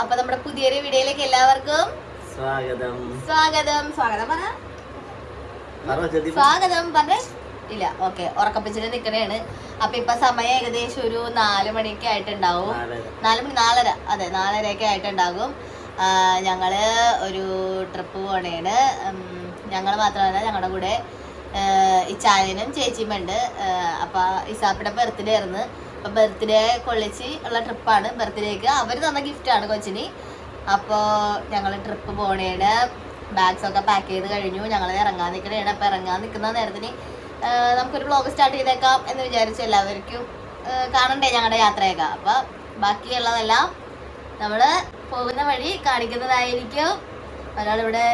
അപ്പൊ നമ്മുടെ പുതിയൊരു വീഡിയോയിലേക്ക് എല്ലാവർക്കും സ്വാഗതം. സ്വാഗതം. സ്വാഗതം സ്വാഗതം പറഞ്ഞേ? ഇല്ല ഓക്കെ ഉറക്കപ്പിച്ചിട്ട് നിക്കണേണ്. അപ്പൊ ഇപ്പൊ സമയം ഏകദേശം ഒരു നാല് മണിയൊക്കെ ആയിട്ടുണ്ടാവും. നാല് മണി നാലര. അതെ നാലരയൊക്കെ ആയിട്ടുണ്ടാകും. ഞങ്ങൾ ഒരു ട്രിപ്പ് പോണേണ്. ഞങ്ങൾ മാത്രമല്ല ഞങ്ങളുടെ കൂടെ ഇച്ചായനും ചേച്ചിയും ഉണ്ട് അപ്പൊ ഇസാപ്പിയുടെ ബർത്ത്ഡേ ആയിരുന്നു. ബർത്ത്ഡേ കൊള്ളിച്ച് ഉള്ള ട്രിപ്പാണ് ബർത്ത്ഡേക്ക്. അവർ തന്ന ഗിഫ്റ്റാണ് കൊച്ചിന്. അപ്പോൾ ഞങ്ങൾ ട്രിപ്പ് പോണേണ് ബാഗ്സ് ഒക്കെ പാക്ക് ചെയ്ത് കഴിഞ്ഞു. ഞങ്ങൾ ഇറങ്ങാൻ നിൽക്കണേണ് അപ്പൊ ഇറങ്ങാൻ നിൽക്കുന്ന നേരത്തിന് നമുക്കൊരു വ്ളോഗ് സ്റ്റാർട്ട് ചെയ്തേക്കാം എന്ന് വിചാരിച്ചു എല്ലാവർക്കും കാണണ്ടേ ഞങ്ങളുടെ യാത്രയൊക്കെ. അപ്പോൾ ബാക്കിയുള്ളതെല്ലാം നമ്മൾ പോകുന്ന വഴി കാണിക്കുന്നതായിരിക്കും. ഒരാളിവിടെ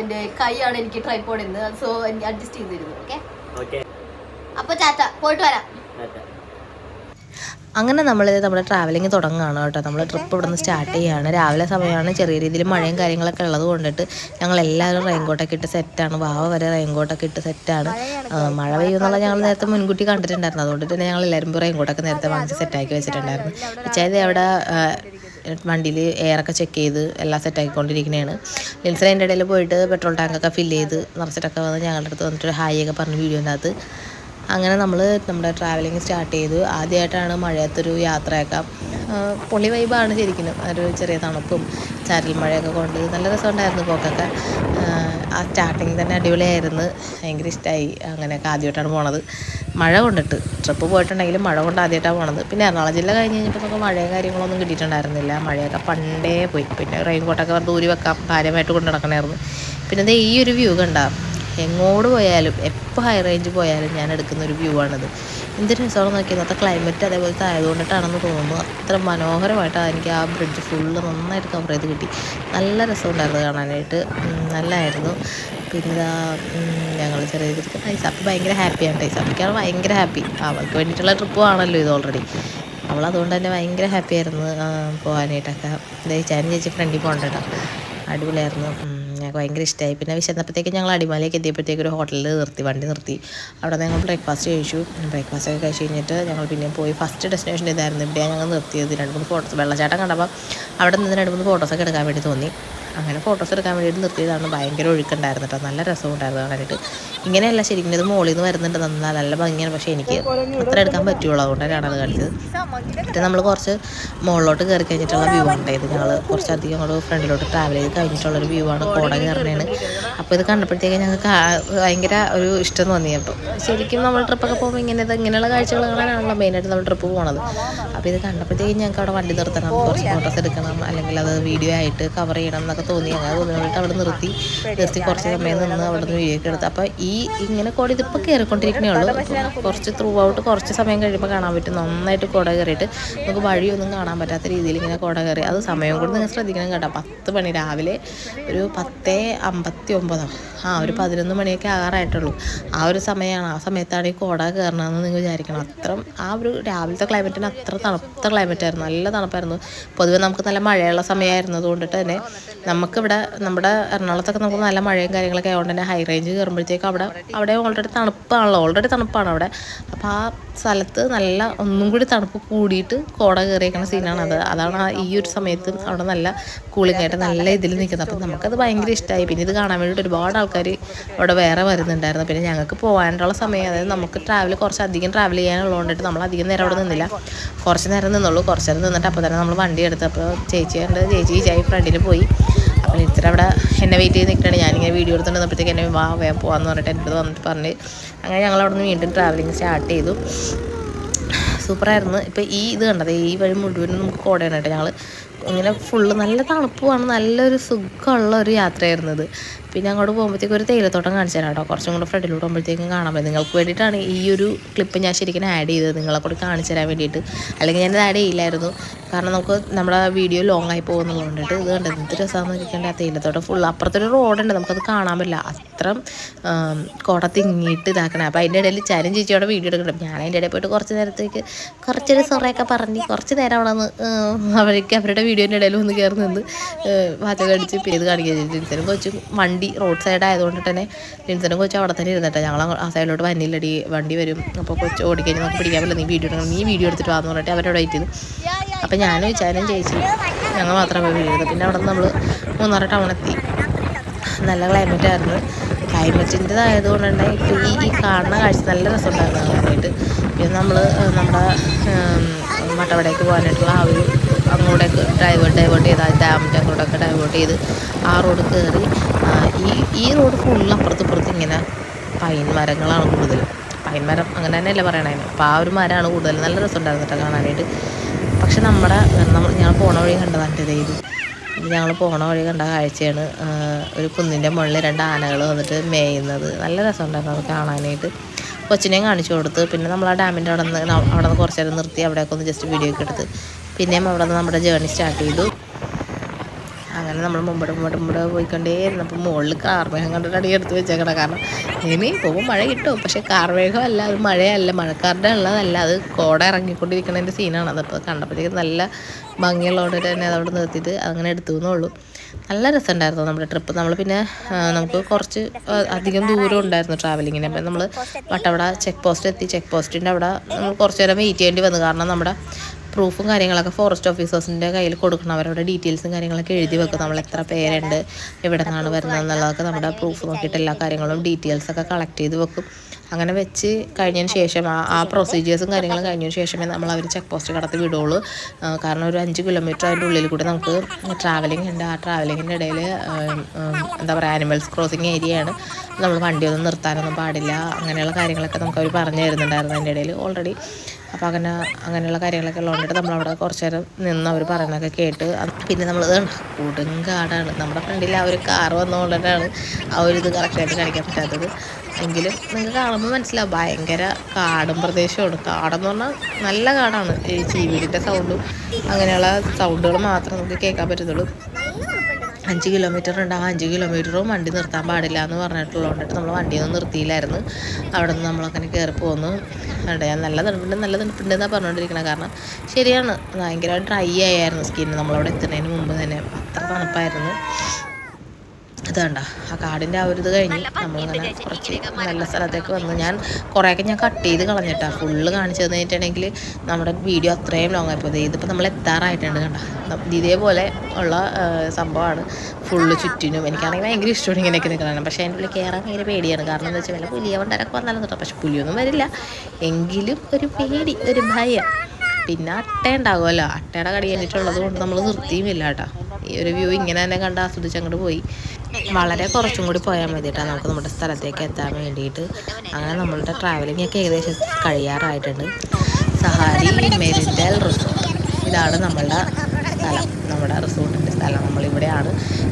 എന്റെ കൈയാണ് എനിക്ക് ട്രൈപ്പോഡ് ഇന്ന് സോ എനിക്ക് അഡ്ജസ്റ്റ് ചെയ്തിരുന്നു ഓക്കെ ഓക്കേ. അപ്പൊ ചാറ്റ പോയിട്ട് വരാം. അങ്ങനെ നമ്മൾ നമ്മുടെ ട്രാവലിംഗ് തുടങ്ങുകയാണ് കേട്ടോ. നമ്മൾ ട്രിപ്പ് ഇവിടെ നിന്ന് സ്റ്റാർട്ട് ചെയ്യുകയാണ് രാവിലെ സമയമാണ് ചെറിയ രീതിയിൽ മഴയും കാര്യങ്ങളൊക്കെ ഉള്ളത് കൊണ്ടിട്ട് ഞങ്ങൾ എല്ലാവരും റെയിൻകോട്ടൊക്കെ ഇട്ട് സെറ്റാണ് വാവ വരെ റെയിൻകോട്ടൊക്കെ ഇട്ട് സെറ്റാണ് മഴ പെയ്യുന്നുള്ള ഞങ്ങൾ നേരത്തെ മുൻകൂട്ടി കണ്ടിട്ടുണ്ടായിരുന്നു. അതുകൊണ്ട് തന്നെ ഞങ്ങൾ എല്ലാവരും റെയിൻകോട്ടൊക്കെ നേരത്തെ വാങ്ങിച്ച് സെറ്റാക്കി വെച്ചിട്ടുണ്ടായിരുന്നു. ഉച്ചായത് അവിടെ വണ്ടിയിൽ എയറൊക്കെ ചെക്ക് ചെയ്ത് എല്ലാം സെറ്റാക്കിക്കൊണ്ടിരിക്കുന്നതാണ് ലിൻസൺ അതിന്റെ ഇടയിൽ പോയിട്ട് പെട്രോൾ ടാങ്കൊക്കെ ഫില്ല് ചെയ്ത് നിറച്ചിട്ടൊക്കെ വന്ന് ഞങ്ങളുടെ അടുത്ത് വന്നിട്ട് ഹായ് ഒക്കെ പറഞ്ഞ് വീഡിയോന്റെ അകത്ത്. അങ്ങനെ നമ്മൾ നമ്മുടെ ട്രാവലിംഗ് സ്റ്റാർട്ട് ചെയ്തു. ആദ്യമായിട്ടാണ് മഴയത്തൊരു യാത്രയൊക്കെ. പൊളി വൈബാണ് ശരിക്കും ഒരു ചെറിയ തണുപ്പും ചാരൽ മഴയൊക്കെ കൊണ്ട് നല്ല രസമുണ്ടായിരുന്നു പോക്കൊക്കെ. ആ, സ്റ്റാർട്ടിങ് തന്നെ അടിപൊളിയായിരുന്നു. ഭയങ്കര ഇഷ്ടമായി അങ്ങനെയൊക്കെ ആദ്യമായിട്ടാണ് പോണത്. മഴ കൊണ്ടിട്ട്. ട്രിപ്പ് പോയിട്ടുണ്ടെങ്കിലും മഴ കൊണ്ട് ആദ്യമായിട്ടാണ് പോണത്. പിന്നെ എറണാകുളം ജില്ല കഴിഞ്ഞ് കഴിഞ്ഞപ്പോൾ നമുക്ക് മഴയും കാര്യങ്ങളൊന്നും കിട്ടിയിട്ടുണ്ടായിരുന്നില്ല. മഴയൊക്കെ പണ്ടേ പോയി. പിന്നെ റെയിൻ കോട്ടൊക്കെ വെറുതെ ഊരി വെക്കാം കാര്യമായിട്ട് കൊണ്ട് നടക്കണമായിരുന്നു പിന്നെ ഈ ഒരു വ്യൂ കണ്ടാ? എങ്ങോട്ട് പോയാലും എപ്പോൾ ഹൈ റേഞ്ച് പോയാലും ഞാൻ എടുക്കുന്ന ഒരു വ്യൂ ആണിത്. എന്ത് രസമാണ് നോക്കി ഇന്നത്തെ ക്ലൈമറ്റ് അതേപോലത്തെ ആയതുകൊണ്ടിട്ടാണെന്ന് തോന്നുന്നു. അത്ര മനോഹരമായിട്ടാണ് എനിക്ക് ആ ബ്രിഡ്ജ് ഫുള്ള് നന്നായിട്ട് കവർ ചെയ്ത് കിട്ടി. നല്ല രസമുണ്ടായിരുന്നു കാണാനായിട്ട്. നല്ലതായിരുന്നു പിന്നെ ഞങ്ങൾ ചെറിയ രീതിക്ക് ഐസാപ്പി ഭയങ്കര ഹാപ്പിയാണ് ഐസാപ്പിക്കാണ് ഭയങ്കര ഹാപ്പി അവൾക്ക് വേണ്ടിയിട്ടുള്ള ട്രിപ്പ് ആണല്ലോ ഇത് ഓൾറെഡി അവൾ അതുകൊണ്ട് തന്നെ ഭയങ്കര ഹാപ്പി ആയിരുന്നു പോകാനായിട്ടൊക്കെ. ചേച്ചി ചേച്ചി ഫ്രണ്ടിൽ പോകണ്ട അടിപൊളിയായിരുന്നു. ഞങ്ങൾക്ക് ഭയങ്കര ഇഷ്ടമായി പിന്നെ വിശന്നപ്പോഴത്തേക്ക് ഞങ്ങൾ അടിമാലിയൊക്കെ എത്തിയപ്പോഴത്തേക്ക് ഒരു ഹോട്ടലിൽ നിർത്തി വണ്ടി നിർത്തി. അവിടെ ഞങ്ങൾ ബ്രേക്ക്ഫാസ്റ്റ് കഴിച്ചു. ബ്രേക്ക്ഫാസ്റ്റ് ഒക്കെ കഴിച്ച് കഴിഞ്ഞിട്ട് ഞങ്ങൾ പിന്നെ പോയി. ഫസ്റ്റ് ഡെസ്റ്റിനേഷൻ ഇതായിരുന്നു. ഇവിടെയാണ് ഞങ്ങൾ നിർത്തിയത്. രണ്ട് മൂന്ന് ഫോട്ടോസ് വെള്ളച്ചാട്ടം കണ്ടപ്പോൾ അവിടെ നിന്ന് രണ്ട് മൂന്ന് ഫോട്ടോസൊക്കെ എടുക്കാൻ വേണ്ടി തോന്നി. അങ്ങനെ ഫോട്ടോസ് എടുക്കാൻ വേണ്ടിയിട്ട് നിർത്തിയതാണ്. ഭയങ്കര ഒഴുക്കുണ്ടായിരുന്നു കേട്ടോ നല്ല രസമുണ്ടായിരുന്നു കാണാനായിട്ട്. ഇങ്ങനെയല്ല ശരിക്കും ഇത് മോളിൽ നിന്ന് വരുന്നുണ്ട്. നന്നാ നല്ല ഭംഗിയാണ്. പക്ഷേ എനിക്ക് അത്ര എടുക്കാൻ പറ്റുള്ളൂ. അതുകൊണ്ടാണ് അത് കാണിച്ചത്. എന്നിട്ട് നമ്മൾ കുറച്ച് മുകളിലോട്ട് കയറി കഴിഞ്ഞിട്ടുള്ള വ്യൂ ഇത്. ഞങ്ങൾ കുറച്ചധികം അങ്ങോട്ട് ഫ്രണ്ടിലോട്ട് ട്രാവൽ ചെയ്ത് കഴിഞ്ഞിട്ടുള്ളൊരു വ്യൂ ആണ് കോട കയറണേണ് അപ്പോൾ ഇത് കണ്ടപ്പോഴത്തേക്ക് ഞങ്ങൾക്ക് ഭയങ്കര ഒരു ഇഷ്ടം തോന്നി അപ്പോൾ ശരിക്കും നമ്മൾ ട്രിപ്പൊക്കെ പോകുമ്പോൾ ഇങ്ങനെ ഇങ്ങനെയുള്ള കാഴ്ചകൾ കാണാനാണല്ലോ മെയിനായിട്ട് നമ്മൾ ട്രിപ്പ് പോണത്. അപ്പോൾ ഇത് കണ്ടപ്പോഴത്തേക്ക് ഞങ്ങൾക്ക് അവിടെ വണ്ടി നിർത്തണം കുറച്ച് ഫോട്ടോസ് എടുക്കണം അല്ലെങ്കിൽ അത് വീഡിയോ ആയിട്ട് കവർ ചെയ്യണം എന്നൊക്കെ തോന്നി. അങ്ങനെ തോന്നിയിട്ട് അവിടെ നിർത്തി നിർത്തി കുറച്ച് സമയം നിന്ന് അവിടെ നിന്ന് വീഡിയോ ഒക്കെ എടുത്ത്. അപ്പോൾ ഈ ഇങ്ങനെ കോട ഇതിപ്പോൾ കയറിക്കൊണ്ടിരിക്കണേ ഉള്ളൂ. കുറച്ച് ത്രൂ ഔട്ട് കുറച്ച് സമയം കഴിയുമ്പോൾ കാണാൻ പറ്റും. നന്നായിട്ട് കുട കയറിയിട്ട് നമുക്ക് വഴിയൊന്നും കാണാൻ പറ്റാത്ത രീതിയിൽ ഇങ്ങനെ കുട കയറി. അത് സമയം കൂടി നിങ്ങൾ ശ്രദ്ധിക്കണം കേട്ടോ. പത്ത് മണി രാവിലെ ഒരു പത്തേ അമ്പത്തി ഒമ്പതോ ആ ഒരു പതിനൊന്ന് മണിയൊക്കെ ആറായിട്ടുള്ളൂ ആ ഒരു സമയമാണ് ആ സമയത്താണ് ഈ കോട കയറണമെന്ന് നിങ്ങൾ വിചാരിക്കണം. അത്ര ആ ഒരു രാവിലത്തെ ക്ലൈമറ്റിന് അത്ര തണുത്ത ക്ലൈമറ്റായിരുന്നു നല്ല തണുപ്പായിരുന്നു. പൊതുവെ നമുക്ക് നല്ല മഴയുള്ള സമയമായിരുന്നു കൊണ്ടിട്ട് തന്നെ നമുക്കിവിടെ നമ്മുടെ എറണാകുളത്തൊക്കെ നമുക്ക് നല്ല മഴയും കാര്യങ്ങളൊക്കെ ആയതുകൊണ്ട് തന്നെ ഹൈ റേഞ്ച് കയറുമ്പോഴത്തേക്കും അവിടെ അവിടെ. അവിടെ ഓൾറെഡി തണുപ്പാണല്ലോ. ഓൾറെഡി തണുപ്പാണ് അവിടെ. അപ്പോൾ ആ സ്ഥലത്ത് നല്ല ഒന്നും കൂടി തണുപ്പ് കൂടിയിട്ട് കോട കയറിയേക്കുന്ന സീനാണ് അത് അതാണ് ഈ ഒരു സമയത്ത് അവിടെ നല്ല കൂളിംഗ് ആയിട്ട് നല്ല ഇതിൽ നിൽക്കുന്നത്. അപ്പം നമുക്കത് ഭയങ്കര ഇഷ്ടമായി പിന്നെ ഇത് കാണാൻ വേണ്ടിയിട്ട് ഒരുപാട് ആൾക്കാർ അവിടെ വേറെ വരുന്നുണ്ടായിരുന്നു. പിന്നെ ഞങ്ങൾക്ക് പോകാനുള്ള സമയം അതായത് നമുക്ക് ട്രാവൽ കുറച്ച് അധികം ട്രാവൽ ചെയ്യാനുള്ളതുകൊണ്ടിട്ട് നമ്മൾ അധികം നേരം അവിടെ നിന്നില്ല. കുറച്ച് നേരം നിന്നുള്ളൂ. കുറച്ച് നേരം നിന്നിട്ട് അപ്പോൾ തന്നെ നമ്മൾ വണ്ടി എടുത്ത് അപ്പോൾ ചേച്ചി ചേച്ചി ചായ ഫ്രണ്ടിൽ പോയി. അപ്പോൾ ഇത്ര അവിടെ എന്നെ വെയിറ്റ് ചെയ്ത് നിൽക്കുകയാണ്. ഞാനിങ്ങനെ വീഡിയോ എടുത്തുകൊണ്ട് വന്നപ്പോഴത്തേക്ക് എന്നെ വാ വേഗം പോകാമെന്ന് പറഞ്ഞിട്ട് എന്റെ അടുത്ത് വന്നിട്ട് പറഞ്ഞ്. അങ്ങനെ ഞങ്ങൾ അവിടെ നിന്ന് വീണ്ടും ട്രാവലിംഗ് സ്റ്റാർട്ട് ചെയ്തു. സൂപ്പറായിരുന്നു ഇപ്പോൾ ഈ ഇത് കണ്ടത് ഈ വഴി മുഴുവനും നമുക്ക് കോടയാണ് കേട്ടോ. ഞങ്ങൾ ഇങ്ങനെ ഫുള്ള് നല്ല തണുപ്പുമാണ് നല്ലൊരു സുഖമുള്ള ഒരു യാത്രയായിരുന്നത് പിന്നെ അങ്ങോട്ട് പോകുമ്പോഴത്തേക്കും ഒരു തേയിലത്തോട്ടം കാണിച്ചു തരാം കേട്ടോ. കുറച്ചും കൂടെ ഫ്രണ്ടിലോട്ട് പോകുമ്പോഴത്തേക്കും കാണാൻ പറ്റും നിങ്ങൾക്ക് വേണ്ടിയിട്ടാണ് ഈ ഒരു ക്ലിപ്പ് ഞാൻ ശരിക്കും ആഡ് ചെയ്തത്. നിങ്ങളെ കൂടി കാണിച്ചു തരാൻ വേണ്ടിയിട്ട്. അല്ലെങ്കിൽ ഞാനത് ആഡ് ചെയ്യില്ലായിരുന്നു. കാരണം നമുക്ക് നമ്മുടെ വീഡിയോ ലോങ് ആയി പോകുന്നുള്ളത് കൊണ്ടിട്ട് ഇത് കണ്ടത് എന്ത് രസമാണെന്ന് നോക്കിക്കേണ്ട. ആ തേയിലത്തോട്ടം ഫുൾ അപ്പുറത്തൊരു റോഡുണ്ട് നമുക്കത് കാണാൻ പറ്റില്ല. അത്ര കോട തിങ്ങിയിട്ട് ഇതാക്കണേ. അപ്പോൾ അതിന്റെ ഇടയിൽ ചാരും ചേച്ചിയോടെ വീഡിയോ എടുക്കണം ഞാൻ അതിന്റെ ഇടയിൽ പോയിട്ട് കുറച്ച് നേരത്തേക്ക് കുറച്ചൊരു സൊറയൊക്കെ പറഞ്ഞ് കുറച്ച് നേരം അവിടെ നിന്ന് അവർക്ക് അവരുടെ വീഡിയോന്റെ ഇടയിൽ ഒന്ന് കയറി നിന്ന് വാചകം അടിച്ച് പേര് ചേച്ചി. ഇത്തരം കൊച്ചും വണ്ടി റോഡ് സൈഡ് ആയതുകൊണ്ട് തന്നെ ലിൻസനും കൊച്ചും അവിടെ തന്നെ ഇരുന്നിട്ട്. ഞങ്ങൾ ആ സൈഡിലോട്ട് വന്നില്ലടി വണ്ടി വരും. അപ്പോൾ കൊച്ചു ഓടിക്കഴിഞ്ഞ് നമുക്ക് പിടിക്കാൻ പറ്റില്ല. നീ വീഡിയോ എടുക്കണം. നീ വീഡിയോ എടുത്തിട്ട് വാന്ന് പറഞ്ഞിട്ട് അവരോട് വെയിറ്റ് ചെയ്തു. അപ്പം ഞാനും വിചാരം ചേച്ചി ഞങ്ങൾ മാത്രമേ വീഴുന്നത് പിന്നെ അവിടെ നിന്ന് നമ്മൾ മൂന്നാറ് ടൗൺ എത്തി. നല്ല ക്ലൈമറ്റ് ആയിരുന്നു. ക്ലൈമറ്റിന്റെതായത് കൊണ്ട് തന്നെ ഇപ്പോൾ ഈ ഈ കാണുന്ന കാഴ്ച നല്ല രസമുണ്ടായിരുന്നു കാണാനായിട്ട്. പിന്നെ നമ്മൾ നമ്മുടെ മട്ടവടയ്ക്ക് പോകാനായിട്ടുള്ള ആ ഒരു അങ്ങോട്ടേക്ക് ഡൈവേർട്ട് ഡൈവേർട്ട് ചെയ്ത് ഡാമിന്റെ അങ്ങോട്ടൊക്കെ ഡൈവേർട്ട് ചെയ്ത് ആ റോഡ് കയറി ഈ ഈ റോഡ് ഫുള്ള് അപ്പുറത്ത് ഇപ്പുറത്ത് ഇങ്ങനെ പൈൻ മരങ്ങളാണ് കൂടുതലും പൈൻ മരം അങ്ങനെ തന്നെയല്ലേ പറയണേ അപ്പോൾ ആ ഒരു മരമാണ് കൂടുതൽ നല്ല രസമുണ്ടായിരുന്നു കേട്ടോ കാണാനായിട്ട്. പക്ഷെ നമ്മുടെ നമ്മൾ ഞങ്ങൾ പോണ വഴി കണ്ടതാണ് ഇത് ഞങ്ങൾ പോണ വഴി കണ്ട കാഴ്ചയാണ് ഒരു കുന്നിന്റെ മുകളിൽ രണ്ട് ആനകൾ വന്നിട്ട് മേയുന്നത്. നല്ല രസമുണ്ടായിരുന്നു അത് കാണാനായിട്ട്. കൊച്ചിനെയും കാണിച്ചു കൊടുത്ത്. പിന്നെ നമ്മൾ ആ ഡാമിന്റെ അവിടെ നിന്ന് അവിടെ നിന്ന് കുറച്ച് നേരം നിർത്തി അവിടെയൊക്കെ ഒന്ന് ജസ്റ്റ് വീഡിയോ ഒക്കെ എടുത്ത് പിന്നെയും അവിടെ നിന്ന് നമ്മുടെ ജേണി സ്റ്റാർട്ട് ചെയ്തു. അങ്ങനെ നമ്മൾ മുമ്പോട്ട് മുമ്പോട്ട് മുമ്പോട്ട് പോയിക്കൊണ്ടേയിരുന്നു. അപ്പോൾ മുകളിൽ കാർമേഘം കണ്ടിട്ടാണ് എടുത്ത് വെച്ചേക്കണം. കാരണം ഇനി പോകുമ്പോൾ മഴ കിട്ടും. പക്ഷേ കാർമേഘം അല്ല അത് മഴയല്ല. മഴക്കാരുടെ ഉള്ളതല്ല. അത് കോട ഇറങ്ങിക്കൊണ്ടിരിക്കുന്നതിന്റെ സീനാണ് അതപ്പോൾ കണ്ടപ്പോഴത്തേക്ക് നല്ല ഭംഗിയുള്ളതുകൊണ്ട് തന്നെ അതവിടെ നിർത്തിയിട്ട് അങ്ങനെ എടുത്തു എന്നുള്ളൂ. നല്ല രസമുണ്ടായിരുന്നു നമ്മുടെ ട്രിപ്പ് നമ്മൾ പിന്നെ നമുക്ക് കുറച്ച് അധികം ദൂരം ഉണ്ടായിരുന്നു ട്രാവലിങ്ങിന് അപ്പം നമ്മൾ വട്ടവട ചെക്ക് പോസ്റ്റ് എത്തി. ചെക്ക് പോസ്റ്റിന്റെ അവിടെ നമ്മൾ കുറച്ച് നേരം വെയിറ്റ് ചെയ്യേണ്ടി വന്നു. കാരണം നമ്മുടെ പ്രൂഫും കാര്യങ്ങളൊക്കെ ഫോറസ്റ്റ് ഓഫീസേഴ്സിന്റെ കയ്യിൽ കൊടുക്കണം. അവരുടെ ഡീറ്റെയിൽസും കാര്യങ്ങളൊക്കെ എഴുതി വെക്കും. നമ്മൾ എത്ര പേരുണ്ട് എവിടെ നിന്നാണ് വരുന്നത് എന്നുള്ളതൊക്കെ നമ്മുടെ പ്രൂഫ് നോക്കിയിട്ട് എല്ലാ കാര്യങ്ങളും ഡീറ്റെയിൽസൊക്കെ കളക്ട് ചെയ്ത് വെക്കും. അങ്ങനെ വെച്ച് കഴിഞ്ഞതിന് ശേഷം ആ ആ പ്രൊസീജിയേഴ്സും കാര്യങ്ങളും കഴിഞ്ഞതിന് ശേഷമേ നമ്മൾ അവർ ചെക്ക് പോസ്റ്റ് കടത്തി വിടുള്ളൂ. കാരണം ഒരു അഞ്ച് കിലോമീറ്റർ അതിന്റെ ഉള്ളിൽ കൂടി നമുക്ക് ട്രാവലിംഗ് ഉണ്ട്. ആ ട്രാവലിങ്ങിന്റെ ഇടയിൽ എന്താ പറയുക ആനിമൽസ് ക്രോസിങ് ഏരിയയാണ് നമ്മൾ വണ്ടിയൊന്നും നിർത്താനൊന്നും പാടില്ല. അങ്ങനെയുള്ള കാര്യങ്ങളൊക്കെ നമുക്ക് അവർ പറഞ്ഞു തരുന്നുണ്ടായിരുന്നു അതിന്റെ ഇടയിൽ ഓൾറെഡി അപ്പോൾ അങ്ങനെ അങ്ങനെയുള്ള കാര്യങ്ങളൊക്കെ ഉള്ളതുകൊണ്ട് നമ്മളവിടെ കുറച്ച് നേരം നിന്ന് അവർ പറയുന്നതൊക്കെ കേട്ട് പിന്നെ നമ്മൾ കൊടുങ്കാടാണ് നമ്മുടെ ഫ്രണ്ടിൽ ആ ഒരു കാർ വന്നുകൊണ്ടിട്ടാണ് ആ ഒരു ഇത് കറക്റ്റായിട്ട് കാണിക്കാൻ പറ്റാത്തത്. എങ്കിലും നിങ്ങൾക്ക് കാണുമ്പോൾ മനസ്സിലാവും ഭയങ്കര കാടും പ്രദേശമാണ് കാടെന്ന് പറഞ്ഞാൽ നല്ല കാടാണ്. ഈ ചീവീടിന്റെ സൗണ്ടും അങ്ങനെയുള്ള സൗണ്ടുകൾ മാത്രമേ നമുക്ക് കേൾക്കാൻ പറ്റത്തുള്ളൂ. അഞ്ച് കിലോമീറ്റർ ഉണ്ട്. ആ അഞ്ച് കിലോമീറ്ററും വണ്ടി നിർത്താൻ പാടില്ല എന്ന് പറഞ്ഞിട്ടുള്ളതുകൊണ്ടിട്ട് നമ്മൾ വണ്ടിയൊന്നും നിർത്തിയില്ലായിരുന്നു. അവിടെ നിന്ന് നമ്മളങ്ങനെ കയറി പോന്നു. അവിടെ നല്ല തണുപ്പുണ്ട് നല്ല തണുപ്പുണ്ട് എന്നാണ് പറഞ്ഞുകൊണ്ടിരിക്കുന്നത് കാരണം ശരിയാണ് ഭയങ്കര ഡ്രൈ ആയിരുന്നു സ്കിന്ന് നമ്മളവിടെ എത്തുന്നതിന് മുമ്പ് തന്നെ. അത്ര തണുപ്പായിരുന്നു. അത് കണ്ട ആ കാടിന്റെ ആ ഒരു ഇത് കഴിഞ്ഞ് നമ്മളിങ്ങനെ കുറച്ച് നല്ല സ്ഥലത്തേക്ക് വന്ന് ഞാൻ കുറേയൊക്കെ ഞാൻ കട്ട് ചെയ്ത് കളഞ്ഞിട്ടാ. ഫുള്ള് കാണിച്ചു തന്നിട്ടുണ്ടെങ്കിൽ നമ്മുടെ വീഡിയോ അത്രയും ലോങ് ആയിപ്പോയത് ഇതിപ്പോൾ നമ്മൾ എത്താറായിട്ടുണ്ട് കണ്ട. ഇതേപോലെ ഉള്ള സംഭവമാണ്. ഫുള്ള് ചുറ്റിനും എനിക്കാണെങ്കിൽ ഭയങ്കര ഇഷ്ടമാണ് ഇങ്ങനെയൊക്കെ നിൽക്കണം പക്ഷേ അതിന്റെ ഉള്ളിൽ കയറാൻ ഭയങ്കര പേടിയാണ്. കാരണം എന്താ വെച്ചാൽ വല്ല പുലിയ വണ്ടരൊക്കെ വന്നാലും കേട്ടോ. പക്ഷെ പുലിയൊന്നും വരില്ല. എങ്കിലും ഒരു പേടി ഒരു ഭയം. പിന്നെ അട്ട ഉണ്ടാകുമല്ലോ അട്ടയുടെ കടി കഴിഞ്ഞിട്ടുള്ളത് കൊണ്ട് നമ്മൾ നിർത്തിയുമില്ല കേട്ടോ. ഈ ഒരു വ്യൂ ഇങ്ങനെ തന്നെ കണ്ട് ആസ്വദിച്ച് അങ്ങോട്ട് പോയി. വളരെ കുറച്ചും കൂടി പോയാൽ മതി കേട്ടോ നമുക്ക് നമ്മുടെ സ്ഥലത്തേക്ക് എത്താൻ വേണ്ടിയിട്ട്. അങ്ങനെ നമ്മളുടെ ട്രാവലിംഗ് ഒക്കെ ഏകദേശം കഴിയാറായിട്ടുണ്ട്. സഹാരി മെരിറ്റൽ റിസോർട്ട് ഇതാണ് നമ്മളുടെ സ്ഥലം. നമ്മുടെ റിസോർട്ടിന്റെ സ്ഥലം. നമ്മളിവിടെയാണ്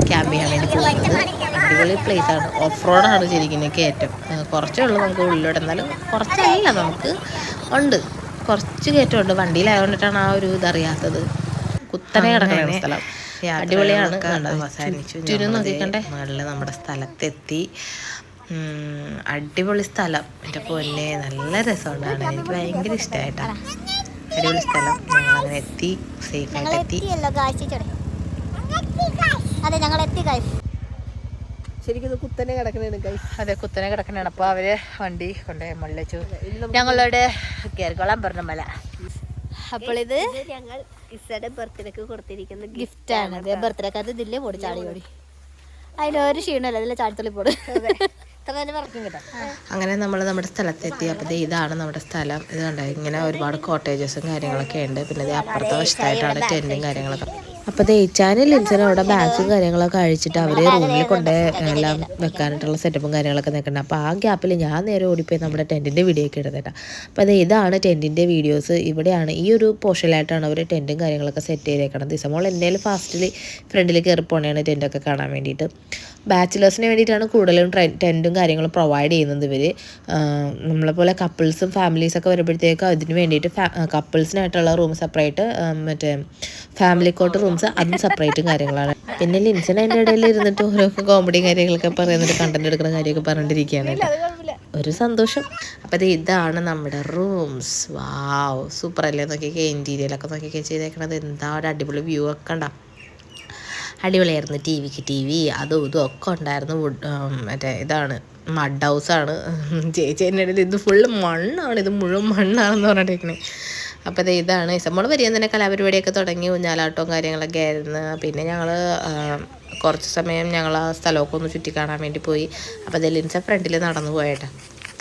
ക്യാമ്പ് ചെയ്യാൻ വേണ്ടി പോകുന്നത്. അടിപൊളി പ്ലേസാണ് ആണ്. ഓഫ് റോഡാണ് ശരിക്കും കയറ്റം ഏഹ് കുറച്ചേ ഉള്ളൂ നമുക്ക് ഉള്ളിലോട്ട്. എന്നാലും കുറച്ചല്ല നമുക്ക് ഉണ്ട്. കുറച്ച് കയറ്റമുണ്ട് വണ്ടിയിലായതുകൊണ്ടിട്ടാണ് ആ ഒരു ഇതറിയാത്തത് കുത്തനെ കിടക്കുന്ന സ്ഥലം. അടിപൊളിയാണ്. അവസാനിച്ചു മുകളിൽ നമ്മുടെ സ്ഥലത്തെത്തി. അടിപൊളി സ്ഥലം. എന്റെ പൊന്നെ നല്ല രസമുണ്ടാണ് എനിക്ക് ഭയങ്കര ഇഷ്ടമായിട്ടാ. അടിപൊളി സ്ഥലം. ഞങ്ങൾ അങ്ങനെ എത്തി. സേഫ് ആയിട്ട് എത്തി. അതെ ഞങ്ങൾ എത്തി ശരിക്കും കുത്തനെ കിടക്കണേണ് ഗൈസ് അതെ കുത്തനെ കിടക്കണാണ്. അപ്പോൾ അവർ വണ്ടി കൊണ്ടുപോയി മുള്ളിച്ചു ഞങ്ങളുടെ കയറിക്കോളാൻ പറഞ്ഞ മല അപ്പോൾ ഇത് ഞങ്ങൾ ഇസയുടെ ബർത്ത്ഡേക്ക് കൊടുത്തിരിക്കുന്ന ഗിഫ്റ്റ് ആണ്. അതെ ബർത്ത്ഡേക്ക് അത് ഇതില്ലേ പോടി ചാടി പൊടി. അതിലൊരു ക്ഷീണമല്ല അതിലെ ചാടിത്തുള്ളി പോടും. അങ്ങനെ നമ്മൾ നമ്മുടെ സ്ഥലത്തെത്തി. അപ്പോൾ ദേ ഇതാണ് നമ്മുടെ സ്ഥലം. ഇത് കണ്ടോ? ഇങ്ങനെ ഒരുപാട് കോട്ടേജസും കാര്യങ്ങളൊക്കെ ഉണ്ട്. പിന്നെ ദേ അപ്പുറത്തെ വശത്തായിട്ടാണ് ടെന്റും കാര്യങ്ങളൊക്കെ. അപ്പോൾ ദേച്ചാനും ലിൻസനും അവിടെ ബാഗ്സും കാര്യങ്ങളൊക്കെ അഴിച്ചിട്ട് അവർ റൂമിൽ കൊണ്ട് എല്ലാം വെക്കാനായിട്ടുള്ള സെറ്റപ്പും കാര്യങ്ങളൊക്കെ നിൽക്കുന്നുണ്ട് അപ്പോൾ ആ ഗ്യാപ്പിൽ ഞാൻ നേരെ ഓടിപ്പോയി നമ്മുടെ ടെന്റിന്റെ വീഡിയോ ഒക്കെ എടുത്തിട്ടാ അപ്പോൾ അത് ഇതാണ് ടെന്റിന്റെ വീഡിയോസ് ഇവിടെയാണ് ഈ ഒരു പോർഷനിലായിട്ടാണ് അവർ ടെന്റും കാര്യങ്ങളൊക്കെ സെറ്റ് ചെയ്തേക്കണം ദിസമോൾ എന്തായാലും ഫാസ്റ്റിൽ ഫ്രണ്ടിൽ കയറി പോകണേണ് ടെന്റൊക്കെ കാണാൻ വേണ്ടിയിട്ട് ബാച്ചിലേഴ്സിന് വേണ്ടിയിട്ടാണ് കൂടുതലും ടെന്റും കാര്യങ്ങളും പ്രൊവൈഡ് ചെയ്യുന്നത് ഇവർ നമ്മളെ പോലെ കപ്പിൾസും ഫാമിലീസൊക്കെ വരുമ്പോഴത്തേക്കും അതിന് വേണ്ടിയിട്ട് കപ്പിൾസിനായിട്ടുള്ള റൂം സെപ്പറേറ്റ് മറ്റേ ഫാമിലി കോട്ട് റൂംസ് അതും സെപ്പറേറ്റും കാര്യങ്ങളാണ്. പിന്നെ ലിൻസൺ അതിന്റെ ഇടയിൽ ഇരുന്നിട്ട് ഓരോ കോമഡി കാര്യങ്ങളൊക്കെ പറയുന്നിട്ട് കണ്ടന്റ് എടുക്കുന്ന കാര്യമൊക്കെ പറഞ്ഞിട്ടിരിക്കുകയാണ് ഒരു സന്തോഷം. അപ്പം അത് ഇതാണ് നമ്മുടെ റൂംസ് വാവ് സൂപ്പർ അല്ലേ? നോക്കിയൊക്കെ ഇന്റീരിയലൊക്കെ നോക്കിയൊക്കെ ചെയ്തേക്കണത്. എന്താ ഒരു അടിപൊളി വ്യൂ ഒക്കെ ഉണ്ടാവും അടിപൊളിയായിരുന്നു ടി വിക്ക് ടി വി അതും ഇതും ഒക്കെ ഉണ്ടായിരുന്നു. വുഡ് മറ്റേ ഇതാണ് മഡ് ഹൗസാണ് ചേച്ചി എന്റെ ഇടയിൽ ഇത് ഫുള്ള് മണ്ണാണ്. ഇത് മുഴുവൻ മണ്ണാണെന്ന് പറഞ്ഞിട്ടേക്കണേ അപ്പോൾ ദേ ഇതാണ്. ഇസമ്മോൾ വരികയും തന്നെ കലാപരിപാടിയൊക്കെ തുടങ്ങി ഊഞ്ഞാലാട്ടവും കാര്യങ്ങളൊക്കെ ആയിരുന്നു. പിന്നെ ഞങ്ങൾ കുറച്ച് സമയം ഞങ്ങൾ ആ സ്ഥലമൊക്കെ ഒന്ന് ചുറ്റി കാണാൻ വേണ്ടി പോയി. അപ്പോൾ ദലിൻസ ഫ്രണ്ടിൽ നടന്നു പോയേട്ടാ.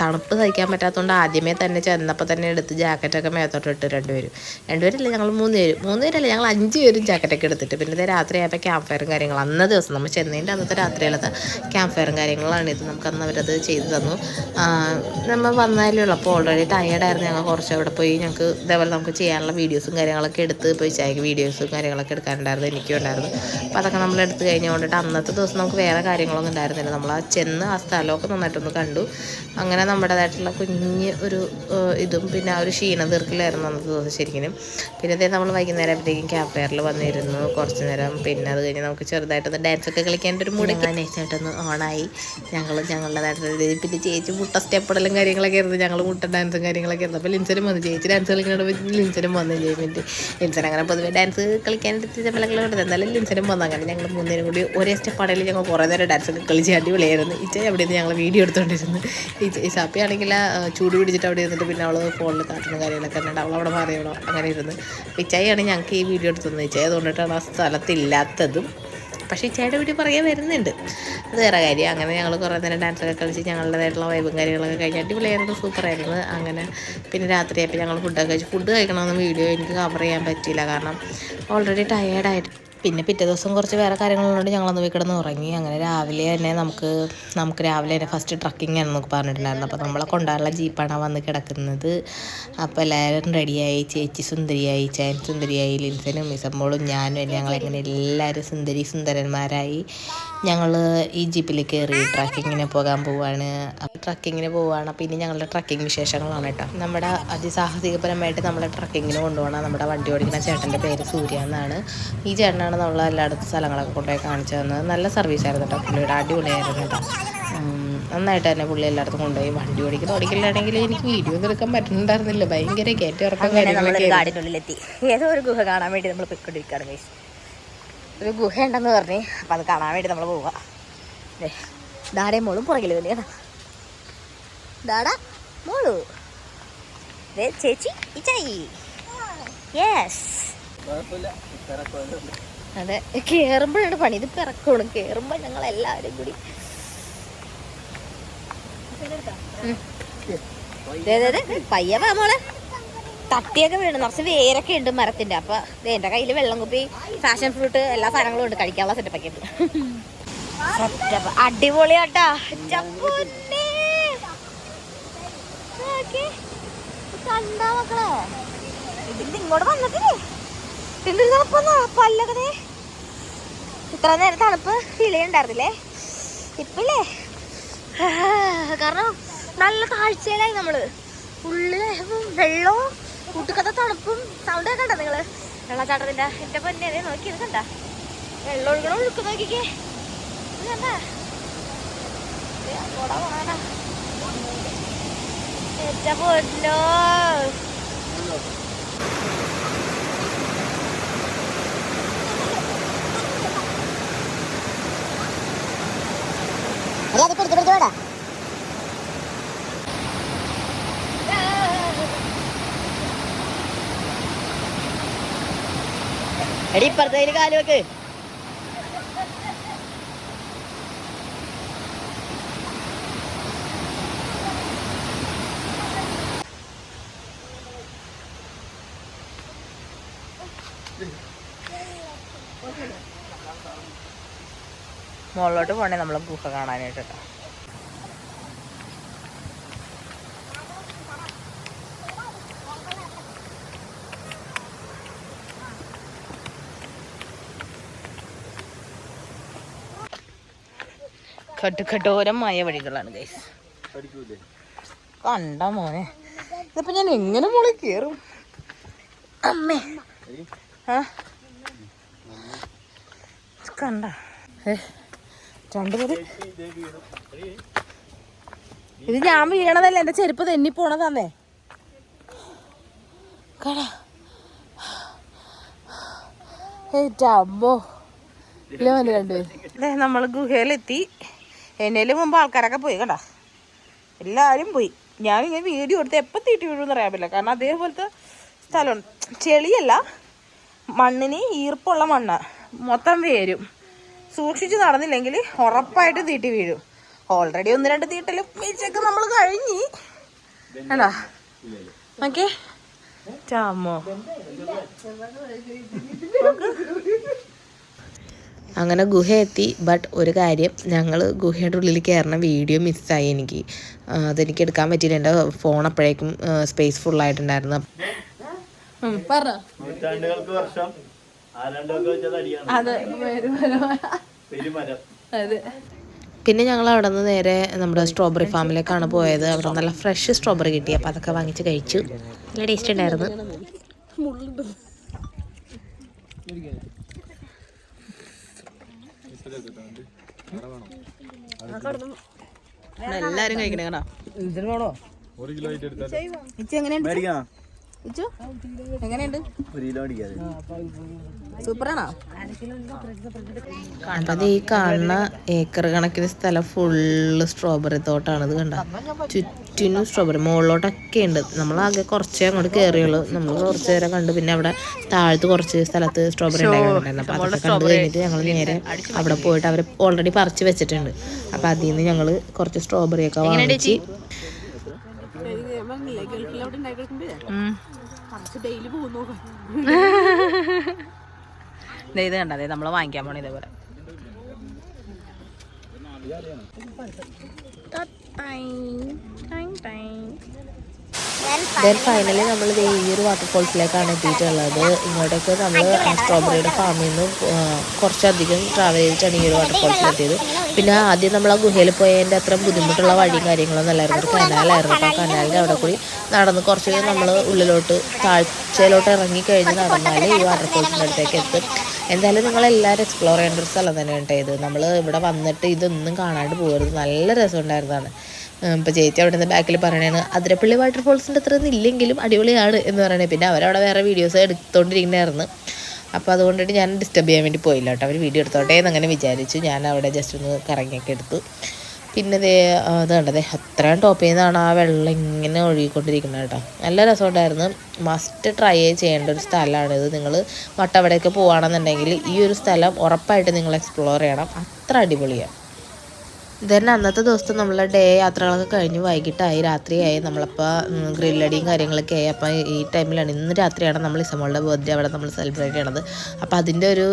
തണുപ്പ് സഹിക്കാൻ പറ്റാത്തതുകൊണ്ട് ആദ്യമേ തന്നെ ചെന്നപ്പോൾ തന്നെ എടുത്ത് ജാക്കറ്റൊക്കെ മേത്തോട്ട് ഇട്ട് രണ്ടുപേരും. രണ്ടുപേരല്ല ഞങ്ങൾ മൂന്ന് പേര് മൂന്ന് പേരല്ല ഞങ്ങൾ അഞ്ച് പേരും ജാക്കറ്റൊക്കെ എടുത്തിട്ട്. പിന്നെ രാത്രി ആയപ്പോൾ ക്യാമ്പ് ഫയറും കാര്യങ്ങളും. അന്ന ദിവസം നമ്മൾ ചെന്നതിന്റെ അന്നത്തെ രാത്രിയിലത്തെ ക്യാമ്പ് ഫയറും കാര്യങ്ങളാണ് ഇത് നമുക്ക് അന്ന് അവരത് ചെയ്തു തന്നു. നമ്മൾ വന്നാലേ ഉള്ളൂ. അപ്പോൾ ഓൾറെഡി ടയേർഡായിരുന്നു ഞങ്ങൾ കുറച്ച് അവിടെ പോയി ഞങ്ങൾക്ക് ഇതേപോലെ നമുക്ക് ചെയ്യാനുള്ള വീഡിയോസും കാര്യങ്ങളൊക്കെ എടുത്ത് പോയി. ചായക്ക് വീഡിയോസും കാര്യങ്ങളൊക്കെ എടുക്കാനുണ്ടായിരുന്നു. എനിക്കും ഉണ്ടായിരുന്നു. അപ്പോൾ അതൊക്കെ നമ്മൾ എടുത്ത് കഴിഞ്ഞുകൊണ്ടിട്ട് അന്നത്തെ ദിവസം നമുക്ക് വേറെ കാര്യങ്ങളൊന്നും ഉണ്ടായിരുന്നില്ല. നമ്മൾ ആ ചെന്ന് ആ സ്ഥലമൊക്കെ നന്നായിട്ടൊന്ന് കണ്ടു. അങ്ങനെ നമ്മുടേതായിട്ടുള്ള കുഞ്ഞ് ഒരു ഇതും പിന്നെ ആ ഒരു ക്ഷീണം തീർക്കലായിരുന്നു അന്നത്തെ ദിവസം ശരിക്കും പിന്നെ അതേ നമ്മൾ വൈകുന്നേരം ആയപ്പോഴത്തേക്കും ക്യാമ്പ് ഫയറിൽ വന്നിരുന്നു കുറച്ച് നേരം. പിന്നെ അത് കഴിഞ്ഞ് നമുക്ക് ചെറുതായിട്ടൊന്ന് ഡാൻസ് ഒക്കെ കളിക്കേണ്ട ഒരു മൂടൊക്കെ നൈസായിട്ടൊന്ന് ഓണായി ഞങ്ങൾ ഞങ്ങളുടേതായിട്ടുള്ള രീതിയിൽ പിന്നെ ചേച്ചി മുട്ട സ്റ്റെപ്പിടലും കാര്യങ്ങളൊക്കെ ആയിരുന്നു. ഞങ്ങൾ മുട്ട ഡാൻസും കാര്യങ്ങളൊക്കെ ആയിരുന്നു. അപ്പോൾ ലിൻസനും വന്നു. ചേച്ചി ഡാൻസ് കളിക്കുന്നുണ്ട് ലിൻസനും വന്നു. ചെയ്യുമ്പോൾ ലിൻസൻ അങ്ങനെ പൊതുവെ ഡാൻസ് കളിക്കാനായിട്ട് ഉണ്ട് എന്തായാലും ലിൻസനും വന്നു. അങ്ങനെ ഞങ്ങൾ മൂന്നേരും കൂടി ഒരേ സ്റ്റെപ്പാണെങ്കിൽ ഞങ്ങൾ കുറേ നേരം ഡാൻസ് ഒക്കെ കളിച്ച് അടിപൊളിയായിരുന്നു. ഇച്ച അവിടെ നിന്ന് ഞങ്ങൾ വീഡിയോ എടുത്തുകൊണ്ടിരുന്നു ഈ സാപ്പി ആണെങ്കിൽ ചൂട് പിടിച്ചിട്ട് അവിടെ ഇരുന്നിട്ട് പിന്നെ അവൾ ഫോണിൽ കാട്ടുന്ന കാര്യങ്ങളൊക്കെ കണ്ടിട്ട് അവൾ അവിടെ മാറിയണോ അങ്ങനെ ഇരുന്ന്. ഇച്ചായിയാണ് ഞങ്ങൾക്ക് ഈ വീഡിയോ എടുത്തത് ചായ അതുകൊണ്ടിട്ടാണ് ആ സ്ഥലത്തില്ലാത്തതും. പക്ഷേ ഇച്ചായുടെ വീഡിയോ പറയാൻ വരുന്നുണ്ട്. അത് വേറെ കാര്യം. അങ്ങനെ ഞങ്ങൾ കുറേ നേരം ഡാൻസൊക്കെ കളിച്ച് ഞങ്ങളുടേതായിട്ടുള്ള വൈബും കാര്യങ്ങളൊക്കെ കഴിഞ്ഞ് അടിപൊളിയായിരുന്നു സൂപ്പറായിരുന്നു അങ്ങനെ പിന്നെ രാത്രിയായപ്പോൾ ഞങ്ങൾ ഫുഡൊക്കെ കഴിച്ചു. ഫുഡ് കഴിക്കണമെന്ന് വീഡിയോ എനിക്ക് കവർ ചെയ്യാൻ പറ്റിയില്ല. കാരണം ഓൾറെഡി ടയേർഡായിട്ട് പിന്നെ പിറ്റേ ദിവസം കുറച്ച് വേറെ കാര്യങ്ങളുള്ളതുകൊണ്ട് ഞങ്ങളന്ന് പോയി കിടന്ന് ഉറങ്ങി. അങ്ങനെ രാവിലെ തന്നെ നമുക്ക് നമുക്ക് രാവിലെ തന്നെ ഫസ്റ്റ് ട്രക്കിംഗ് നമുക്ക് പറഞ്ഞിട്ടുണ്ടായിരുന്നു. അപ്പോൾ നമ്മളെ കൊണ്ടാറുള്ള ജീപ്പാണ് വന്ന് കിടക്കുന്നത്. അപ്പോൾ എല്ലാവരും റെഡിയായി ചേച്ചി സുന്ദരിയായി ചേൻ സുന്ദരിയായി ലിൻസനും മിസമ്മോളും ഞാനും ഞങ്ങളെങ്ങനെ എല്ലാവരും സുന്ദരി സുന്ദരന്മാരായി. ഞങ്ങൾ ഈ ജീപ്പിൽ കയറി ട്രക്കിങ്ങിന് പോകാൻ പോവാണ്. അപ്പോൾ ട്രക്കിങ്ങിന് പോവാണ്. അപ്പോൾ ഇനി ഞങ്ങളുടെ ട്രക്കിംഗ് വിശേഷങ്ങളാണ് കേട്ടോ. നമ്മുടെ അതിസാഹസികപരമായിട്ട് നമ്മളെ ട്രക്കിങ്ങിന് കൊണ്ടുപോകണം. നമ്മുടെ വണ്ടി ഓടിക്കുന്ന ചേട്ടന്റെ പേര് സൂര്യ എന്നാണ്. ഈ ചേട്ടനാണ് നമ്മൾ എല്ലായിടത്തും സ്ഥലങ്ങളൊക്കെ കൊണ്ടുപോയി കാണിച്ചു തന്നത്. നല്ല സർവീസ് ആയിരുന്നു കേട്ടോ. പുള്ളിയുടെ അടിപൊളിയായിരുന്നു കേട്ടോ. നന്നായിട്ട് തന്നെ പുള്ളി എല്ലായിടത്തും കൊണ്ടുപോയി വണ്ടി ഓടിക്കുന്ന. ഓടിക്കില്ലാണെങ്കിൽ എനിക്ക് വീഡിയോ ഒന്നും എടുക്കാൻ പറ്റുന്നുണ്ടായിരുന്നില്ല. ഭയങ്കര കയറ്റം ഇറക്കം കാര്യങ്ങളൊക്കെ ഏതോ ഒരു ഗുഹ കാണാൻ വേണ്ടി നമ്മൾ പോയിക്കൊണ്ടിരിക്കുകയാണ് ഒരു ഗുഹ ഉണ്ടെന്ന് പറഞ്ഞ്. അപ്പം അത് കാണാൻ വേണ്ടി നമ്മൾ പോവുക ദേ, ദാടയും മോളും പുറകിൽ തന്നെയാണ് ദാടാ മോളു. ചേച്ചി ഇച്ചായി. യെസ് അതെ കേറുമ്പോഴാണ് പണി. ഇത് പിറക്കണം. കേറുമ്പോൾ ഞങ്ങൾ എല്ലാവരും കൂടി പയ്യെ വാ മോളെ. തട്ടിയൊക്കെ വീണ്. നിറച്ച് വേരൊക്കെ ഉണ്ട് മരത്തിന്റെ. അപ്പൊ എന്റെ കയ്യിൽ വെള്ളം കുപ്പി ഫാഷൻ ഫ്രൂട്ട് എല്ലാ സാധനങ്ങളും ഉണ്ട് കഴിക്കാനുള്ള സെറ്റപ്പൊക്കെ ഉണ്ട് സെറ്റപ്പ് അടിപൊളിയാട്ടാ. ഇത്ര നേരം തണുപ്പ് ഫീൽ ഇപ്പില്ലേ? കാരണം നല്ല താഴ്ചയിലായി നമ്മൾ. ഉള്ളിലെ വെള്ളവും കൂട്ടുകഥ തണുപ്പും സൗണ്ട് കണ്ട നിങ്ങൾ? വെള്ളച്ചാട്ടത്തിന്റെ എന്റെ പൊന്നെ അതെ നോക്കി ഇത് കണ്ട? വെള്ളം ഒഴുകണ ഒഴുക്ക് നോക്കിക്കേ. ദേ അങ്ങോട്ടാ പോണേടാ. എന്റെ പൊന്നോ. എടി ഇപ്പുറത്തേൽ കാൽ വെക്ക്. മുകളിലോട്ട് പോണേ നമ്മളെ ഗുഹ കാണാനായിട്ട് കേട്ടോ കട്ടുകട്ടോരമായ വഴികളാണ് ഗൈസ് കണ്ട മോനെ. ഇതിപ്പോ ഞാൻ എങ്ങനെ മോളെ കേറും? അമ്മേ. ആ. കണ്ട. രണ്ടുപേര് ഇത് ഞാൻ വീണതല്ല? എന്റെ ചെരുപ്പ് തെന്നി പോണതാന്നേ. കടാ. ഏറ്റാമ്പോ ഇല്ല രണ്ടുപേര് നമ്മൾ ഗുഹയിലെത്തി. എന്നേലും മുമ്പ് ആൾക്കാരൊക്കെ പോയി കണ്ടാ? എല്ലാവരും പോയി. ഞാൻ ഇങ്ങനെ വീഡിയോ എടുത്ത് എപ്പോൾ തീറ്റി വീഴുമെന്ന് അറിയാൻ പറ്റില്ല. കാരണം അതേപോലത്തെ സ്ഥലമുണ്ട് ചെളിയല്ല മണ്ണിന് ഈർപ്പുള്ള മണ്ണ്. മൊത്തം വേരും. സൂക്ഷിച്ച് നടന്നില്ലെങ്കിൽ ഉറപ്പായിട്ട് തീട്ടി വീഴും. ഓൾറെഡി ഒന്ന് രണ്ട് തീട്ടലും. വീഴ്ചയൊക്കെ നമ്മൾ കഴിഞ്ഞി. അല്ല ഓക്കെ ചാമോ? അങ്ങനെ ഗുഹ എത്തി ബട്ട് ഒരു കാര്യം ഞങ്ങൾ ഗുഹയുടെ ഉള്ളിൽ കയറുന്ന വീഡിയോ മിസ്സായി എനിക്ക്. അതെനിക്ക് എടുക്കാൻ പറ്റിയില്ല. എന്റെ ഫോൺ അപ്പോഴേക്കും സ്പേസ് ഫുൾ ആയിട്ടുണ്ടായിരുന്നു. പിന്നെ ഞങ്ങൾ അവിടെ നിന്ന് നേരെ നമ്മുടെ സ്ട്രോബെറി ഫാമിലേക്കാണ് പോയത്. അവിടെ നല്ല ഫ്രഷ് സ്ട്രോബെറി കിട്ടി. അപ്പോൾ അതൊക്കെ വാങ്ങിച്ച് കഴിച്ചു. നല്ല ടേസ്റ്റ് ഉണ്ടായിരുന്നു. എല്ലാരും കഴിക്കണേ കേട്ടോ ഇച്ചു എങ്ങനെയുണ്ട്? കിലോ സൂപ്പറാണോ? അത് ഈ കാണുന്ന ഏക്കർ കണക്കിന് സ്ഥലം ഫുള്ള് സ്ട്രോബെറി തോട്ടാണ്. ഇത് കണ്ട? ചുറ്റിനും സ്ട്രോബെറി മുകളിലോട്ടൊക്കെ ഉണ്ട് നമ്മളാകെ കുറച്ചേ അങ്ങോട്ട് കയറിയുള്ളൂ നമ്മൾ കുറച്ച് നേരം കണ്ടു. പിന്നെ അവിടെ താഴത്ത് കുറച്ച് സ്ഥലത്ത് സ്ട്രോബെറി ഉണ്ടായിരുന്നു. അപ്പോൾ അതൊക്കെ കണ്ടു കഴിഞ്ഞിട്ട് ഞങ്ങൾ നേരെ അവിടെ പോയിട്ട് അവർ ഓൾറെഡി പറിച്ച് വെച്ചിട്ടുണ്ട്. അപ്പോൾ അതിൽ നിന്ന് ഞങ്ങൾ കുറച്ച് സ്ട്രോബെറിയൊക്കെ വാങ്ങിച്ച് ഇത് കണ്ടതേ നമ്മൾ വാങ്ങിക്കാൻ പോണേ ഇതേപോലെ. ദെൻ ഫൈനലി നമ്മൾ ഈ ഒരു വാട്ടർഫോൾസിലേക്കാണ് എത്തിയിട്ടുള്ളത്. ഇങ്ങോട്ടൊക്കെ നമ്മൾ സ്ട്രോബെറിയുടെ ഫാമിൽ നിന്ന് കുറച്ചധികം ട്രാവൽ ചെയ്തിട്ടാണ് ഈ ഒരു വാട്ടർഫോൾസിൽ എത്തിയത്. പിന്നെ ആദ്യം നമ്മൾ ആ ഗുഹയിൽ പോയതിന്റെ അത്ര ബുദ്ധിമുട്ടുള്ള വഴിയും കാര്യങ്ങളൊന്നും അല്ലായിരുന്നു. ഒരു കനാലായിരുന്നു അപ്പോൾ ആ കനാലിന്റെ അവിടെ കൂടി നടന്ന് കുറച്ച് നമ്മൾ ഉള്ളിലോട്ട് താഴ്ചയിലോട്ട് ഇറങ്ങി കഴിഞ്ഞ് നടന്നാൽ ഈ വാട്ടർഫോൾസിന്റെ അടുത്തേക്ക് എത്തും. എന്തായാലും നിങ്ങൾ എല്ലാവരും എക്സ്പ്ലോർ ചെയ്യേണ്ട ഒരു സ്ഥലം തന്നെയാണ് കേട്ടോ ഇത്. നമ്മൾ ഇവിടെ വന്നിട്ട് ഇതൊന്നും കാണാണ്ട് പോകരുത്. നല്ല രസമുണ്ടായിരുന്നതാണ്. ഇപ്പോൾ ചേച്ചി അവിടെ നിന്ന് ബാക്കിൽ പറയണേ അതിരപ്പള്ളി വാട്ടർഫോൾസിന്റെ അത്ര ഇല്ലെങ്കിലും അടിപൊളിയാണ് എന്ന് പറയണേ. പിന്നെ അവരവിടെ വേറെ വീഡിയോസ് എടുത്തുകൊണ്ടിരിക്കുന്നതായിരുന്നു അപ്പോൾ അതുകൊണ്ടിട്ട് ഞാൻ ഡിസ്റ്റർബ് ചെയ്യാൻ വേണ്ടി പോയില്ല കേട്ടോ. അവർ വീഡിയോ എടുത്തോട്ടെ എന്ന് അങ്ങനെ വിചാരിച്ചു. ഞാൻ അവിടെ ജസ്റ്റ് ഒന്ന് കറങ്ങിയൊക്കെ എടുത്തു. പിന്നെ ദേ അത് കണ്ടതേ അത്രയും ടോപ്പിൽ നിന്നാണ് ആ വെള്ളം ഇങ്ങനെ ഒഴുകിക്കൊണ്ടിരിക്കുന്നത് കേട്ടോ. നല്ല രസമുണ്ടായിരുന്നു. മസ്റ്റ് ട്രൈ ചെയ്യേണ്ട ഒരു സ്ഥലമാണിത് നിങ്ങൾ വട്ടവടയൊക്കെ പോവുകയാണെന്നുണ്ടെങ്കിൽ ഈ ഒരു സ്ഥലം ഉറപ്പായിട്ട് നിങ്ങൾ എക്സ്പ്ലോർ ചെയ്യണം. അത്ര അടിപൊളിയാണ്. ദെൻ അന്നത്തെ ദിവസത്തെ നമ്മളെ ഡേ യാത്രകളൊക്കെ കഴിഞ്ഞ് വൈകിട്ടായി. രാത്രിയായി. നമ്മളപ്പോൾ ഗ്രില്ലടിയും കാര്യങ്ങളൊക്കെ ആയി. അപ്പോൾ ഈ ടൈമിലാണ് ഇന്ന് രാത്രിയാണ് നമ്മൾ ഇസമോളുടെ ബർത്ത്ഡേ അവിടെ നമ്മൾ സെലിബ്രേറ്റ് ചെയ്യണത്. അപ്പോൾ അതിന്റെ ഒരു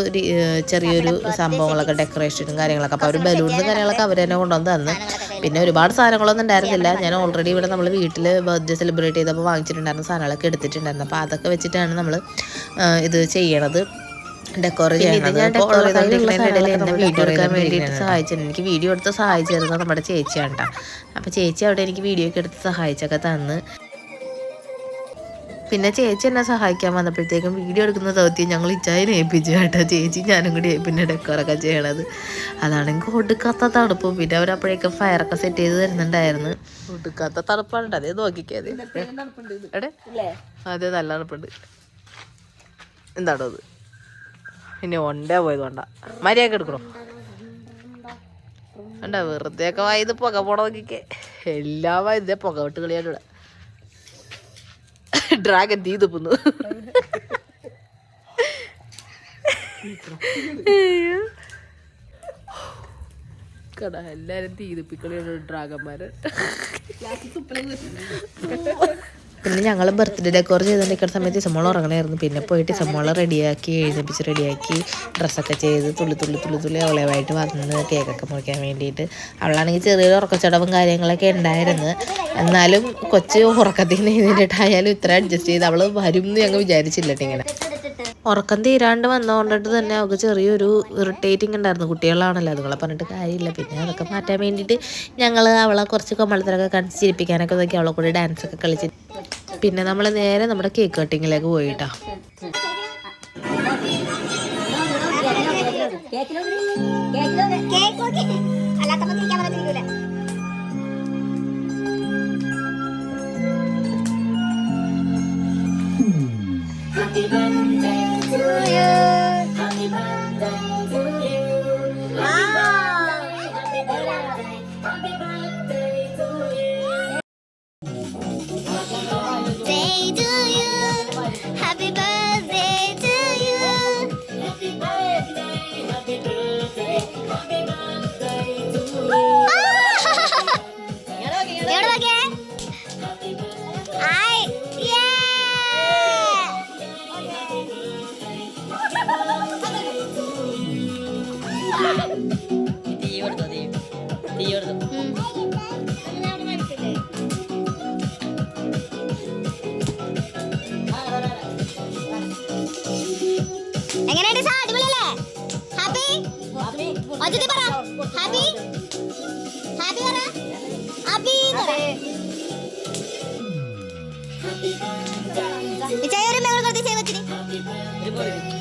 ചെറിയൊരു സംഭവങ്ങളൊക്കെ ഡെക്കറേഷനും കാര്യങ്ങളൊക്കെ. അപ്പോൾ അവർ ബലൂണും കാര്യങ്ങളൊക്കെ അവർ തന്നെ കൊണ്ടുവന്ന് തന്ന്. പിന്നെ ഒരുപാട് സാധനങ്ങളൊന്നും ഉണ്ടായിരുന്നില്ല. ഞാൻ ഓൾറെഡി ഇവിടെ നമ്മൾ വീട്ടിൽ ബർത്ത്ഡേ സെലിബ്രേറ്റ് ചെയ്തപ്പോൾ വാങ്ങിച്ചിട്ടുണ്ടായിരുന്ന സാധനങ്ങളൊക്കെ എടുത്തിട്ടുണ്ടായിരുന്നു. അപ്പോൾ അതൊക്കെ വെച്ചിട്ടാണ് നമ്മൾ ഇത് ചെയ്യണത്. ഡെക്കോർ എടുക്കാൻ വേണ്ടിയിട്ട് സഹായിച്ചിട്ടുണ്ട് എനിക്ക് വീഡിയോ എടുത്ത് സഹായിച്ചിരുന്നു നമ്മുടെ ചേച്ചിയാണ് കേട്ടോ. അപ്പോൾ ചേച്ചി അവിടെ എനിക്ക് വീഡിയോ ഒക്കെ എടുത്ത് സഹായിച്ചൊക്കെ തന്ന്. പിന്നെ ചേച്ചി എന്നെ സഹായിക്കാൻ വന്നപ്പോഴത്തേക്കും വീഡിയോ എടുക്കുന്ന ദൗത്യം ഞങ്ങൾ ഇച്ചായനെ ഏൽപ്പിച്ചു കേട്ടോ. ചേച്ചി ഞാനും കൂടി പിന്നെ ഡെക്കോറൊക്കെ ചെയ്യണത്. അതാണെങ്കിൽ ഒടുക്കാത്ത തണുപ്പും. പിന്നെ അവരപ്പോഴേക്കും ഫയറൊക്കെ സെറ്റ് ചെയ്ത് തരുന്നുണ്ടായിരുന്നു. ഒടുക്കാത്ത തണുപ്പാണ് അതേ നോക്കിക്കേ എടേ അതെ നല്ല തണുപ്പുണ്ട്. എന്താണോ അത്? ഇനി ഒണ്ടേ പോയത് വേണ്ട. മര്യാദയ്ക്ക് എടുക്കണോ? വേണ്ട വെറുതെ ഒക്കെ വായത് പുക പോണ നോക്കിക്കേ. എല്ലാ വായതേ പുക വിട്ട് കളിയാണ് ഡ്രാഗൻ തീ തുപ്പുന്നു. എല്ലാരും തീ തുപ്പിക്കളിയാണ് ഡ്രാഗന്മാര് പിന്നെ ഞങ്ങൾ ബർത്ത്ഡേ ഡെക്കോർ ചെയ്തുകൊണ്ടിരിക്കുന്ന സമയത്ത് ഇസമോൾ ഉറങ്ങണമായിരുന്നു പിന്നെ പോയിട്ട് ഇസമോളെ റെഡിയാക്കി എഴുന്നേപ്പിച്ച് റെഡിയാക്കി ഡ്രസ്സൊക്കെ ചെയ്ത് തുള്ളി തുള്ളി തുള്ളി തുള്ളി അവളേവായിട്ട് വന്ന് കേക്കൊക്കെ മുറിക്കാൻ വേണ്ടിയിട്ട് അവളാണെങ്കിൽ ചെറിയൊരു ഉറക്കച്ചടവും കാര്യങ്ങളൊക്കെ ഉണ്ടായിരുന്നു. എന്നാലും കൊച്ച് ഉറക്കത്തിൽ നിന്ന് ഇത്ര അഡ്ജസ്റ്റ് ചെയ്ത് അവൾ വരും എന്ന് ഞങ്ങൾ വിചാരിച്ചില്ല ഇങ്ങനെ. ഉറക്കം തീരാണ്ട് വന്നതുകൊണ്ടിട്ട് തന്നെ അവൾക്ക് ചെറിയൊരു ഇറിറ്റേറ്റിംഗ് ഉണ്ടായിരുന്നു. കുട്ടികളാണല്ലോ അതുങ്ങളെ പറഞ്ഞിട്ട് കാര്യമില്ല. പിന്നെ അതൊക്കെ മാറ്റാൻ വേണ്ടിയിട്ട് ഞങ്ങൾ അവളെ കുറച്ച് കമ്മളത്തിലൊക്കെ കണ്ടിച്ച് ചിരിപ്പിക്കാനൊക്കെ നോക്കി അവളെ കൂടി ഡാൻസ് ഒക്കെ കളിച്ച്. പിന്നെ നമ്മൾ നേരെ നമ്മുടെ കേക്ക് കട്ടിങ്ങിലേക്ക് പോയിട്ടാ. കേക്കിലോ അജിത് പറ. ഹാപ്പി? ഹാപ്പി പറ. ഹാപ്പി പറ. ഇച്ചായൊരു മെങ്ങൾ കൊടുത്ത് ചെയ്ത്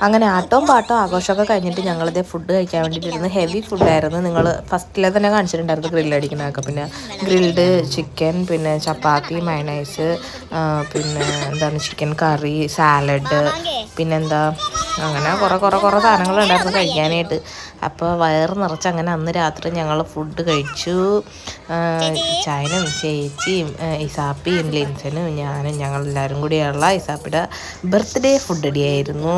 അങ്ങനെ ആട്ടവും പാട്ടവും ആഘോഷമൊക്കെ കഴിഞ്ഞിട്ട് ഞങ്ങളിതേ ഫുഡ് കഴിക്കാൻ വേണ്ടിയിട്ടിരുന്നു ഹെവി ഫുഡായിരുന്നു നിങ്ങൾ ഫസ്റ്റിലെ തന്നെ കാണിച്ചിട്ടുണ്ടായിരുന്നു ഗ്രില്ല് അടിക്കുന്നതൊക്കെ പിന്നെ ഗ്രിൽഡ് ചിക്കൻ പിന്നെ ചപ്പാത്തി മയണൈസ് പിന്നെ എന്താണ് ചിക്കൻ കറി സാലഡ് പിന്നെന്താ? അങ്ങനെ കുറേ കുറേ കുറേ സാധനങ്ങളുണ്ടായിരുന്നു കഴിക്കാനായിട്ട്. അപ്പോൾ വയറ് നിറച്ച് അങ്ങനെ അന്ന് രാത്രി ഞങ്ങൾ ഫുഡ് കഴിച്ചു. ചായനും ചേച്ചിയും ഇസാപ്പിയും ലിൻസനും ഞാനും ഞങ്ങളെല്ലാവരും കൂടിയുള്ള ഇസാപ്പിയുടെ ബർത്ത്ഡേ ഫുഡ് അടിയായിരുന്നു ആയിരുന്നു.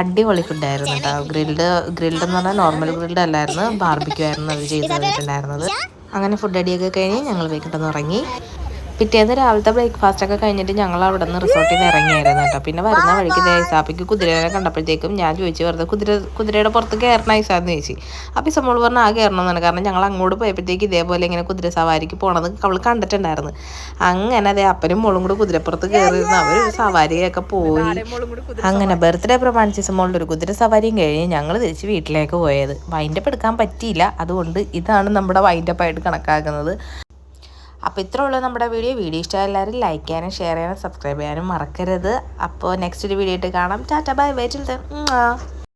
അടിപൊളി ഫുഡായിരുന്നു കേട്ടോ ഗ്രിൽഡ് ഗ്രിൽഡ് എന്ന് പറഞ്ഞാൽ നോർമൽ ഗ്രിൽഡ് അല്ലായിരുന്നു. ബാർബിക്യൂ ആയിരുന്നു അത് ചെയ്ത് തന്നിട്ടുണ്ടായിരുന്നത് അങ്ങനെ ഫുഡ് അടിയൊക്കെ കഴിഞ്ഞ് ഞങ്ങൾ വീട്ടിൽ ഉറങ്ങി. പിറ്റേന്ന് രാവിലത്തെ ബ്രേക്ക്ഫാസ്റ്റ് ഒക്കെ കഴിഞ്ഞിട്ട് ഞങ്ങൾ അവിടെ നിന്ന് റിസോർട്ടിൽ നിന്ന് ഇറങ്ങിയായിരുന്നു കേട്ടോ. പിന്നെ വരുന്ന വഴിക്ക് ഐസാപ്പിക്ക് കുതിരേനെ കണ്ടപ്പോഴത്തേക്കും ഞാൻ ചോദിച്ചു വെറുതെ കുതിര കുതിരയുടെ പുറത്ത് കയറണ ഐസാന്ന് ചോദിച്ചു. അപ്പോൾ ഇസമോൾ പറഞ്ഞാൽ ആ കയറണം എന്നാണ് കാരണം ഞങ്ങൾ അങ്ങോട്ട് പോയപ്പോഴത്തേക്ക് ഇതേപോലെ ഇങ്ങനെ കുതിര സവാരിക്ക് പോണത് അവൾ കണ്ടിട്ടുണ്ടായിരുന്നു. അങ്ങനെ അതെ അപ്പനും മോളും കൂടി കുതിരപ്പുറത്ത് കയറിയിരുന്ന അവർ സവാരിയൊക്കെ പോയി. അങ്ങനെ ബർത്ത്ഡേ പ്രമാണിച്ച് ഇസമോളുടെ ഒരു കുതിര സവാരിയും കഴിഞ്ഞ് ഞങ്ങൾ തിരിച്ച് വീട്ടിലേക്ക് പോയത്. വൈൻഡപ്പ് എടുക്കാൻ പറ്റിയില്ല. അതുകൊണ്ട് ഇതാണ് നമ്മുടെ വൈൻഡപ്പായിട്ട് കണക്കാക്കുന്നത്. അപ്പോൾ ഉള്ളൂ നമ്മുടെ വീഡിയോ. വീഡിയോ ഇഷ്ടമായ എല്ലാവരും ലൈക്ക് ചെയ്യാനും ഷെയർ ചെയ്യാനും സബ്സ്ക്രൈബ് ചെയ്യാനും മറക്കരുത്. അപ്പോൾ നെക്സ്റ്റ് ഒരു വീഡിയോ ആയിട്ട് കാണാം. ടാറ്റ ബൈ ബൈ ചിൽ